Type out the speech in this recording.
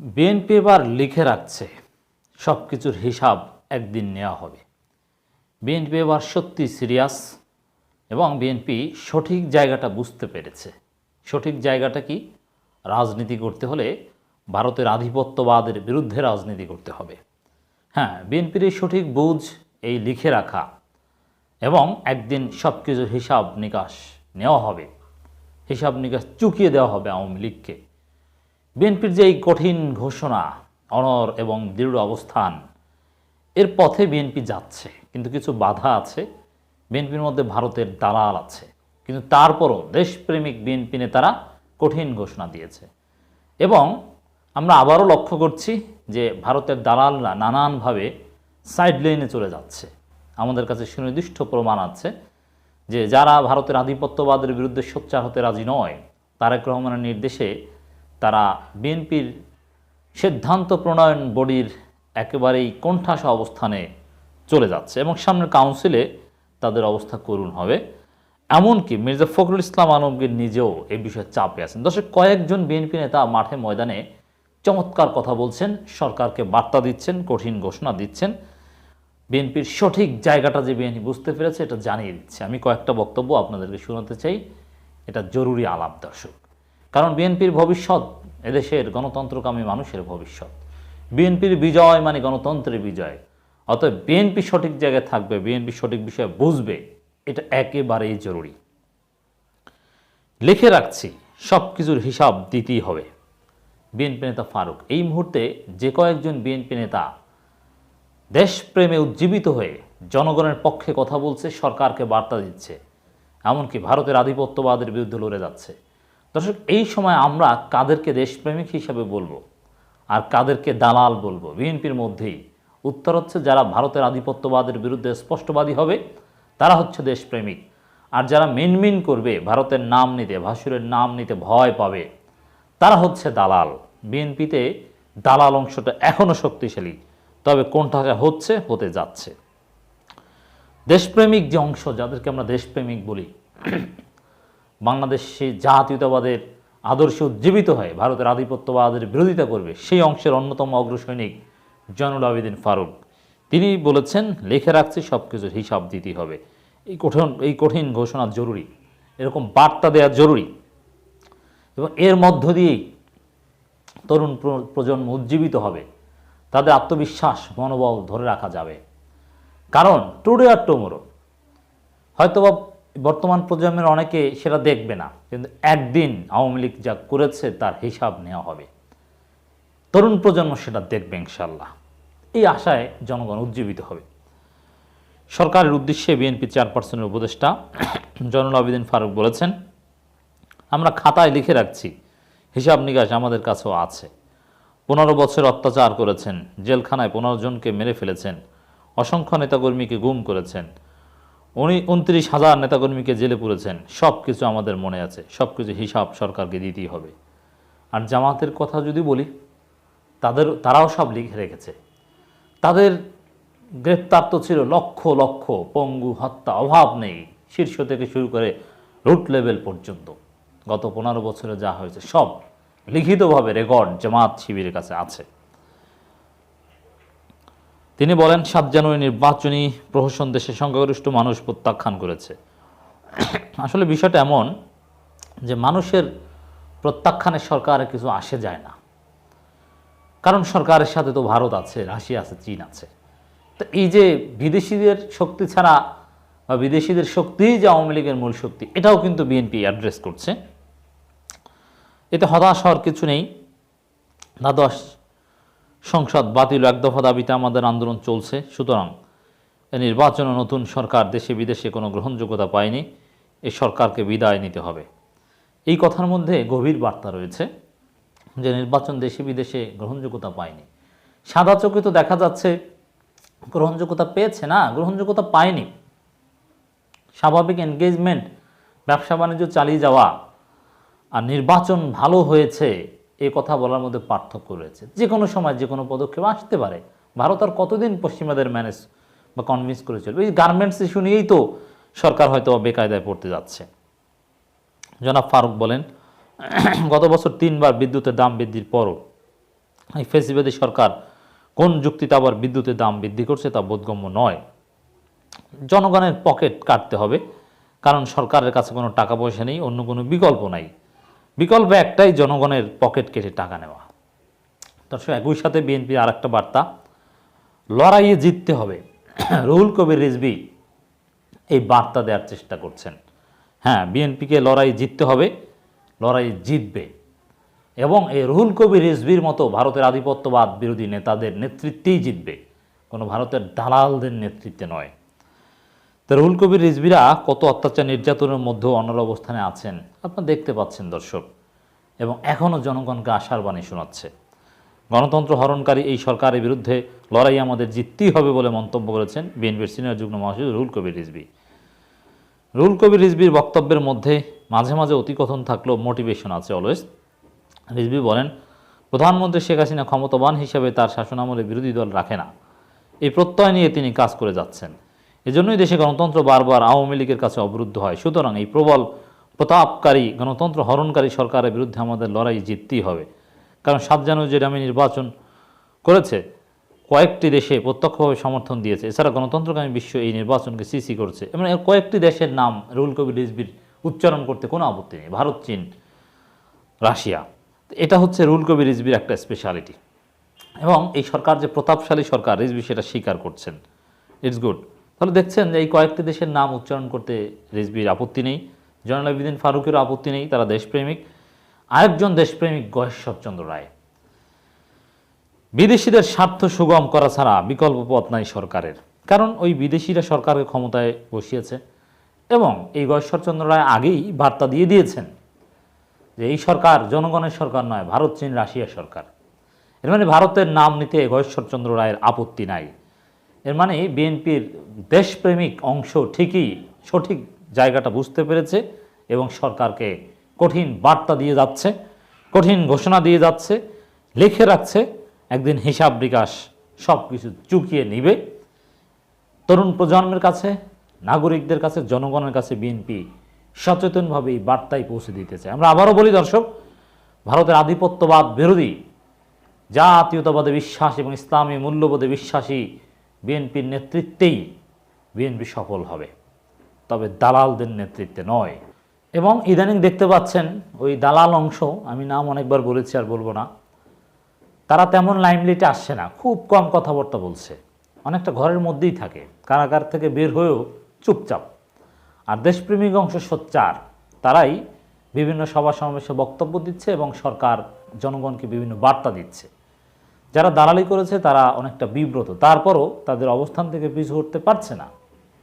BNP এবার লিখে রাখছে সব কিছুর হিসাব একদিন নেওয়া হবে। বিএনপি এবার সত্যি সিরিয়াস এবং বিএনপি সঠিক জায়গাটা বুঝতে পেরেছে। সঠিক জায়গাটা কি? রাজনীতি করতে হলে ভারতের আধিপত্যবাদের বিরুদ্ধে রাজনীতি করতে হবে। হ্যাঁ বিএনপির এই সঠিক বুঝ, এই লিখে রাখা এবং একদিন সব কিছুর হিসাব নিকাশ নেওয়া হবে। হিসাব নিকাশ চুকিয়ে দেওয়া হবে আওয়ামী লীগকে। বিএনপির যে এই কঠিন ঘোষণা, অনর এবং দৃঢ় অবস্থান, এর পথে বিএনপি যাচ্ছে। কিন্তু কিছু বাধা আছে, বিএনপির মধ্যে ভারতের দালাল আছে। কিন্তু তারপরও দেশপ্রেমিক বিএনপি নেতারা কঠিন ঘোষণা দিয়েছে। এবং আমরা আবারও লক্ষ্য করছি যে ভারতের দালালরা নানানভাবে সাইড লাইনে চলে যাচ্ছে। আমাদের কাছে সুনির্দিষ্ট প্রমাণ আছে যে যারা ভারতের আধিপত্যবাদের বিরুদ্ধে সোচ্চার হতে রাজি নয়, তারেক রহমানের নির্দেশে তারা বিএনপির সিদ্ধান্ত প্রণয়ন বডির একেবারেই কোণঠাসা অবস্থানে চলে যাচ্ছে এবং সামনের কাউন্সিলে তাদের অবস্থা করুণ হবে। এমনকি মির্জা ফখরুল ইসলাম আলমগীর নিজেও এই বিষয়ে চাপে আছেন। দর্শক, কয়েকজন বিএনপি নেতা মাঠে ময়দানে চমৎকার কথা বলছেন, সরকারকে বার্তা দিচ্ছেন, কঠিন ঘোষণা দিচ্ছেন। বিএনপির সঠিক জায়গাটা যে বিএনপি বুঝতে পেরেছে, এটা জানিয়ে দিচ্ছে। আমি কয়েকটা বক্তব্য আপনাদেরকে শোনাতে চাই। এটা জরুরি আলাপ, দর্শক। কারণ বিএনপির ভবিষ্যৎ এদেশের গণতন্ত্রকামী মানুষের ভবিষ্যৎ। বিএনপির বিজয় মানে গণতন্ত্রের বিজয়। অতএব বিএনপি সঠিক জায়গায় থাকবে, বিএনপি সঠিক বিষয়ে বুঝবে, এটা একেবারেই জরুরি। লিখে রাখছি সব কিছুর হিসাব দিতেই হবে। বিএনপি নেতা ফারুক, এই মুহূর্তে যে কয়েকজন বিএনপি নেতা দেশপ্রেমে উজ্জীবিত হয়ে জনগণের পক্ষে কথা বলছে, সরকারকে বার্তা দিচ্ছে, এমনকি ভারতের আধিপত্যবাদের বিরুদ্ধে লড়ে যাচ্ছে। দর্শক, এই সময় আমরা কাদেরকে দেশপ্রেমিক হিসাবে বলব আর কাদেরকে দালাল বলব। বিএনপির মধ্যেই উত্তর হচ্ছে যারা ভারতের আধিপত্যবাদের বিরুদ্ধে স্পষ্টবাদী হবে, তারা হচ্ছে দেশপ্রেমিক। আর যারা মিনমিন করবে, ভারতের নাম নিতে, ভাসুরের নাম নিতে ভয় পাবে, তারা হচ্ছে দালাল। বিএনপিতে দালাল অংশটা এখনও শক্তিশালী, তবে কোনটা হচ্ছে, হতে যাচ্ছে। দেশপ্রেমিক যে অংশ, যাদেরকে আমরা দেশপ্রেমিক বলি বাংলাদেশে জাতীয়তাবাদের আদর্শে উজ্জীবিত হয়ে ভারতের আধিপত্যবাদের বিরোধিতা করবে সেই অংশের অন্যতম অগ্রসৈনিক জয়নুল আবেদিন ফারুক। তিনি বলেছেন, লিখে রাখছি সব কিছুর হিসাব দিতে হবে। এই কঠিন এই কঠিন ঘোষণা জরুরি। এরকম বার্তা দেওয়া জরুরি। এবং এর মধ্য দিয়েই তরুণ প্র- প্রজন্ম উজ্জীবিত হবে। তাদের আত্মবিশ্বাস মনোবল ধরে রাখা যাবে। কারণ, টুডে আর টুমোরো, হয়তোবা বর্তমান প্রজন্মের অনেকে সেটা দেখবে না, কিন্তু একদিন আওয়ামী লীগ যা করেছে তার হিসাব নেওয়া হবে। তরুণ প্রজন্ম সেটা দেখবে ইনশাল্লাহ এই আশায় জনগণ উজ্জীবিত হবে। সরকারের উদ্দেশ্যে বিএনপি চেয়ারপারসনের উপদেষ্টা জয়নুল আবেদিন ফারুক বলেছেন, আমরা খাতায় লিখে রাখছি, হিসাব নিকাশ আমাদের কাছেও আছে। পনেরো বছর অত্যাচার করেছেন, জেলখানায় পনেরো জনকে মেরে ফেলেছেন, অসংখ্য নেতাকর্মীকে গুম করেছেন উনি উনত্রিশ হাজার নেতাকর্মীকে জেলে পুরেছেন। সব কিছু আমাদের মনে আছে। সব কিছু হিসাব সরকারকে দিতেই হবে। আর জামাতের কথা যদি বলি, তাদের, তারাও সব লিখে রেখেছে। তাদের গ্রেপ্তার তো ছিল লক্ষ লক্ষ, পঙ্গু হত্যা, অভাব নেই, শীর্ষ থেকে শুরু করে রুট লেভেল পর্যন্ত। গত পনেরো বছরে যা হয়েছে সব লিখিতভাবে রেকর্ড জামাত শিবিরের কাছে আছে। তিনি বলেন, সাত জানুয়ারি নির্বাচনী প্রহসন দেশের সংখ্যাগরিষ্ঠ মানুষ প্রত্যাখ্যান করেছে। আসলে বিষয়টা এমন যে মানুষের প্রত্যাখ্যানে সরকারের কিছু আসে যায় না। কারণ সরকারের সাথে তো ভারত আছে, রাশিয়া আছে, চীন আছে। তো এই যে বিদেশিদের শক্তি ছাড়া বা বিদেশিদের শক্তিই যে আওয়ামী লীগের মূল শক্তি, এটাও কিন্তু বিএনপি অ্যাড্রেস করছে। এতে হতাশ হওয়ার কিছু নেই। দ্বাদশ সংসদ বাতিল এক দফা দাবিতে আমাদের আন্দোলন চলছে। সুতরাং এ নির্বাচনে নতুন সরকার দেশে বিদেশে কোনো গ্রহণযোগ্যতা পায়নি। এই সরকারকে বিদায় নিতে হবে। এই কথার মধ্যে গভীর বার্তা রয়েছে যে নির্বাচন দেশে বিদেশে গ্রহণযোগ্যতা পায়নি। সাদা চোখে তো দেখা যাচ্ছে গ্রহণযোগ্যতা পেয়েছে না, গ্রহণযোগ্যতা পায়নি। স্বাভাবিক এনগেজমেন্ট ব্যবসা বাণিজ্য চালিয়ে যাওয়া আর নির্বাচন ভালো হয়েছে এ কথা বলার মধ্যে পার্থক্য রয়েছে। যে কোনো সময় যে কোনো পদক্ষেপ আসতে পারে। ভারত আর কতদিন পশ্চিমাদের ম্যানেজ বা কনভিন্স করে চলবে? এই গার্মেন্টস ইস্যু নিয়েই তো সরকার হয়তো বেকায়দায় পড়তে যাচ্ছে। জনাব ফারুক বলেন, গত বছর তিনবার বিদ্যুতের দাম বৃদ্ধির পরও এই ফেসিবাদী সরকার কোন যুক্তিতে আবার বিদ্যুতের দাম বৃদ্ধি করছে তা বোধগম্য নয়। জনগণের পকেট কাটতে হবে, কারণ সরকারের কাছে কোনো টাকা পয়সা নেই, অন্য কোনো বিকল্প নাই। বিকল্প একটাই জনগণের পকেট কেটে টাকা নেওয়া। দর্শক, একই সাথে বিএনপি আর একটা বার্তা, লড়াইয়ে জিততে হবে। রুহুল কবির রিজবি এই বার্তা দেওয়ার চেষ্টা করছেন। হ্যাঁ বিএনপিকে লড়াই জিততে হবে লড়াই জিতবে। এবং এই রুহুল কবির রিজবির মতো ভারতের আধিপত্যবাদ বিরোধী নেতাদের নেতৃত্বেই জিতবে। কোনো ভারতের দালালদের নেতৃত্বে নয়। তো রুহুল কবির রিজবিরা কত অত্যাচার নির্যাতনের মধ্যেও অনর অবস্থানে আছেন আপনারা দেখতে পাচ্ছেন, দর্শক। এবং এখনও জনগণকে আশার বাণী শোনাচ্ছে। গণতন্ত্র হরণকারী এই সরকারের বিরুদ্ধে লড়াই আমাদের জিততেই হবে বলে মন্তব্য করেছেন বিএনপির সিনিয়র যুগ্ম মহাসচিব রুহুল কবির রিজবি রুহুল কবির রিজবির বক্তব্যের মধ্যে মাঝে মাঝে অতিকথন থাকলেও মোটিভেশন আছে অলওয়েজ। রিজবি বলেন, প্রধানমন্ত্রী শেখ হাসিনা ক্ষমতাবান হিসেবে তার শাসনামলে বিরোধী দল রাখে না। এই প্রত্যয় নিয়ে তিনি কাজ করে যাচ্ছেন। এজন্যই দেশে গণতন্ত্র বারবার আওয়ামী লীগের কাছে অবরুদ্ধ হয়। সুতরাং এই প্রবল প্রতাপকারী গণতন্ত্র হরণকারী সরকারের বিরুদ্ধে আমাদের লড়াই জিততেই হবে। কারণ সাত জানুয়ারি যেটা আমি নির্বাচন করেছে, কয়েকটি দেশে প্রত্যক্ষভাবে সমর্থন দিয়েছে। এছাড়া গণতন্ত্রকামী বিশ্ব এই নির্বাচনকে সিসি করছে। এবং কয়েকটি দেশের নাম রুল কবির রিজবির উচ্চারণ করতে কোনো আপত্তি নেই। ভারত, চীন, রাশিয়া। এটা হচ্ছে রুল কবির রিজবির একটা স্পেশালিটি এবং এই সরকার যে প্রতাপশালী সরকার রিজবি সেটা স্বীকার করছেন। ইটস গুড তাহলে দেখছেন যে এই কয়েকটি দেশের নাম উচ্চারণ করতে রিজবির আপত্তি নেই জয়নাল আবিদিন ফারুকেরও আপত্তি নেই, তারা দেশপ্রেমিক। আরেকজন দেশপ্রেমিক গয়েশ্বরচন্দ্র রায়। বিদেশিদের স্বার্থ সুগম করা ছাড়া বিকল্প পথ নাই সরকারের। কারণ ওই বিদেশিরা সরকারের ক্ষমতায় বসিয়েছে এবং এই গয়েশ্বরচন্দ্র রায় আগেই বার্তা দিয়ে দিয়েছেন যে এই সরকার জনগণের সরকার নয়, ভারত, চীন, রাশিয়ার সরকার। এর মানে ভারতের নাম নিতে গয়েশ্বরচন্দ্র রায়ের আপত্তি নাই। এর মানে বিএনপির দেশপ্রেমিক অংশ ঠিকই সঠিক জায়গাটা বুঝতে পেরেছে এবং সরকারকে কঠিন বার্তা দিয়ে যাচ্ছে, কঠিন ঘোষণা দিয়ে যাচ্ছে, লিখে রাখছে, একদিন হিসাব বিকাশ সব কিছু চুকিয়ে নিবে। তরুণ প্রজন্মের কাছে, নাগরিকদের কাছে, জনগণের কাছে বিএনপি সচেতনভাবে এই বার্তাই পৌঁছে দিতে চায় আমরা আবারও বলি, দর্শক, ভারতের আধিপত্যবাদ বিরোধী, জাতীয়তাবাদে বিশ্বাস এবং ইসলামী মূল্যবোধে বিশ্বাসী বিএনপির নেতৃত্বেই বিএনপি সফল হবে। তবে দালালদের নেতৃত্বে নয়। এবং ইদানিং দেখতে পাচ্ছেন ওই দালাল অংশ, আমি নাম অনেকবার বলেছি আর বলব না, তারা তেমন লাইমলিটে আসছে না, খুব কম কথাবার্তা বলছে। অনেকটা ঘরের মধ্যেই থাকে, কারাগার থেকে বের হয়েও চুপচাপ। আর দেশপ্রেমিক অংশ সোচ্চার, তারাই বিভিন্ন সভা সমাবেশে বক্তব্য দিচ্ছে এবং সরকার জনগণকে বিভিন্ন বার্তা দিচ্ছে। যারা দালালি করেছে তারা অনেকটা বিব্রত। তারপরও তাদের অবস্থান থেকে পিছু উঠতে পারছে না।